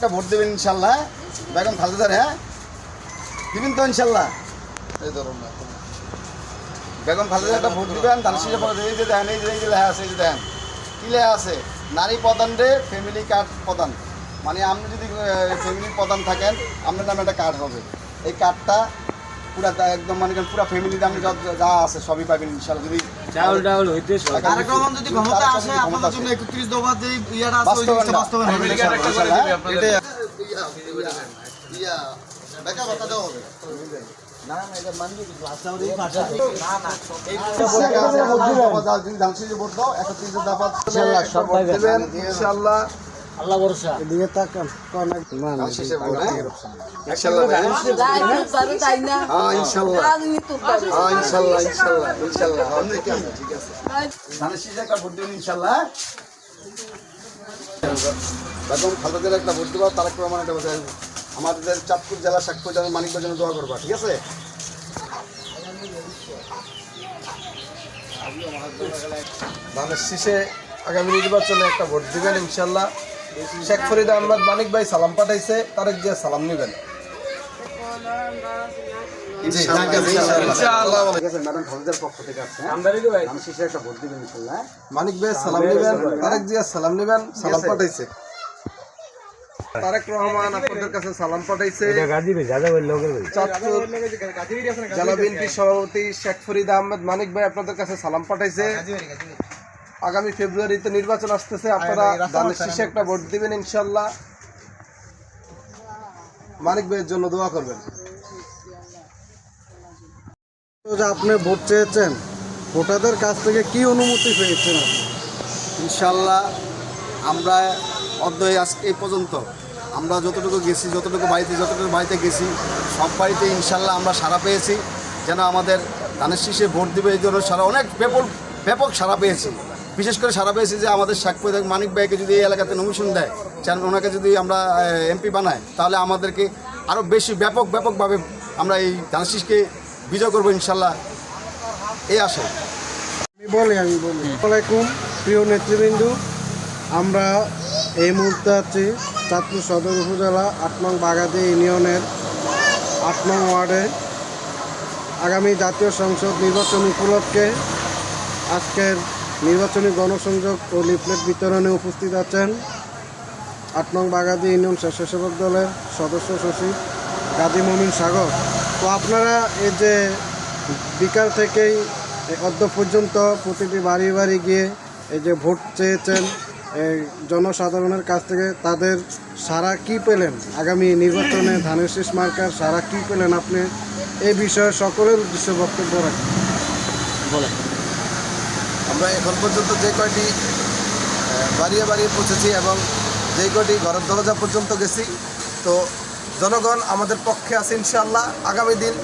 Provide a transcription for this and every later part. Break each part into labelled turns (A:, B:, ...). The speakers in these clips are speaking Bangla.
A: একটা ভোট দেবেন ইনশাল্লাহ? বেগম খালেদার হ্যাঁ? দিবেন তো ইনশাল্লাহ। এই ধরুন বেগম একটা ভোট দিবেন আছে লেখা আছে? নারী প্রধান রে ফ্যামিলি প্রধান। মানে আপনি যদি প্রধান থাকেন, আপনার নামে একটা কার্ড হবে। এই কার্ডটা পুরা একদম মানে পুরা ফ্যামিলিতে আপনি যা আছে সবই পাবেন ইনশাল্লাহ যদি
B: চাউল ডাউল হইতে
C: তারেক রহমান যদি ক্ষমতা আসে আপনাদের জন্য দফা যে ইয়াটা আছে
A: বাস্তবায়ন
C: হবে
A: ইয়া
B: সব।
A: ইনশাল্লাহ
B: আল্লাহ ভরসা।
A: শেষে। হ্যাঁ। হ্যাঁ, ঠিক আছে, ঠিক আছে। ধানের শীষে একটা ভোট দিন ইনশাল্লাহ। বেগম খালেদের একটা ভোট দেবা তারেক রহমান একটা ভোট আমাদের চাঁদপুর জেলা শেখপুর জেলা মানিকগঞ্জ জন্য দোয়া করবা ঠিক আছে?
D: ধানের শীষে আগামী নির্বাচনে একটা ভোট দিবেন ইনশাল্লাহ। শেখ ফরিদ আহমদ মানিক ভাই সালাম পাঠাইছে তারেক জিয়া সালাম নেবেন। মানিক ভাই সালাম নেবেন তারেক জিয়া সালাম নেবেন সালাম পাঠাইছে। তারেক রহমান আপনাদের কাছে সালাম পাঠাইছে। জেলা বিএনপি সভাপতি শেখ ফরিদ আহমেদ মানিক ভাই আপনাদের কাছে সালাম পাঠাইছে। আগামী ফেব্রুয়ারিতে নির্বাচন আসতেছে আপনারা ধানের শীষে একটা ভোট দিবেন ইনশাল্লাহ। মানিক ভাইয়ের জন্য দোয়া করবেন।
E: যে আপনি ভোট চেয়েছেন ভোটারদের কাছ থেকে কি অনুমতি পেয়েছেন
A: ইনশাল্লাহ আমরা অধ্যয় আজ এই পর্যন্ত আমরা যতটুকু গেছি যতটুকু বাড়িতে যতটুকু বাড়িতে গেছি সব বাড়িতে ইনশাল্লাহ আমরা সারা পেয়েছি। যেন আমাদের ধানের শীষে ভোট দিবে এই জন্য সারা অনেক ব্যাপক ব্যাপক সারা পেয়েছি। বিশেষ করে সারা পেয়েছি যে আমাদের সাক্ষী মানিক ভাইকে যদি এই এলাকাতে নমিশন দেয় চান ওনাকে যদি আমরা এমপি বানাই, তাহলে আমাদেরকে আরও বেশি ব্যাপক, ব্যাপকভাবে আমরা এই ধানের শীষকে বিজয় করব ইনশাল্লাহ। এই আশা
E: আমি বলি আমি বলি। আসসালামাইকুম প্রিয় নেতৃবৃন্দ। আমরা এই মুহূর্তে আছি চাঁদপুর সদর উপজেলা, আট নং বাগাদি ইউনিয়নের আট নং ওয়ার্ডে। আগামী জাতীয় সংসদ নির্বাচন উপলক্ষে আজকের নির্বাচনী গণসংযোগ ও লিফলেট বিতরণে উপস্থিত আছেন আট নং বাগাদি ইউনিয়ন স্বেচ্ছাসেবক দলের সদস্য সচিব গাজী মমিন সাগর। তো আপনারা এই যে বিকাল থেকেই অদ্য পর্যন্ত প্রতিটি বাড়ি বাড়ি গিয়ে এই যে ভোট চেয়েছেন জনসাধারণের কাছ থেকে তাদের সারা কি পেলেন? আগামী নির্বাচনে ধানের শীষ মার্কার সারা কি পেলেন আপনি? এই বিষয়ে সকলের উদ্দেশ্যে বক্তব্য রাখেন।
D: আমরা এখন পর্যন্ত যে কয়টি বাড়িয়ে বাড়িয়ে পৌঁছেছি এবং যে কয়টি ঘরের দরজা পর্যন্ত গেছি, তো জনগণ আমাদের পক্ষে আছে ইনশাল্লাহ আগামী দিন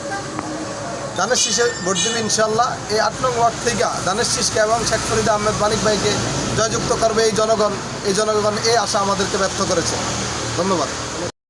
D: দানের শীষে ভোট দেবে ইনশাল্লাহ এই আট নং ওয়ার্ড থেকে দানের শীষকে এবং শেখ ফরিদ আহমেদ মানিক ভাইকে জয়যুক্ত করবে এই জনগণ। এই জনগণ এই আশা আমাদেরকে ব্যর্থ করেছে। ধন্যবাদ।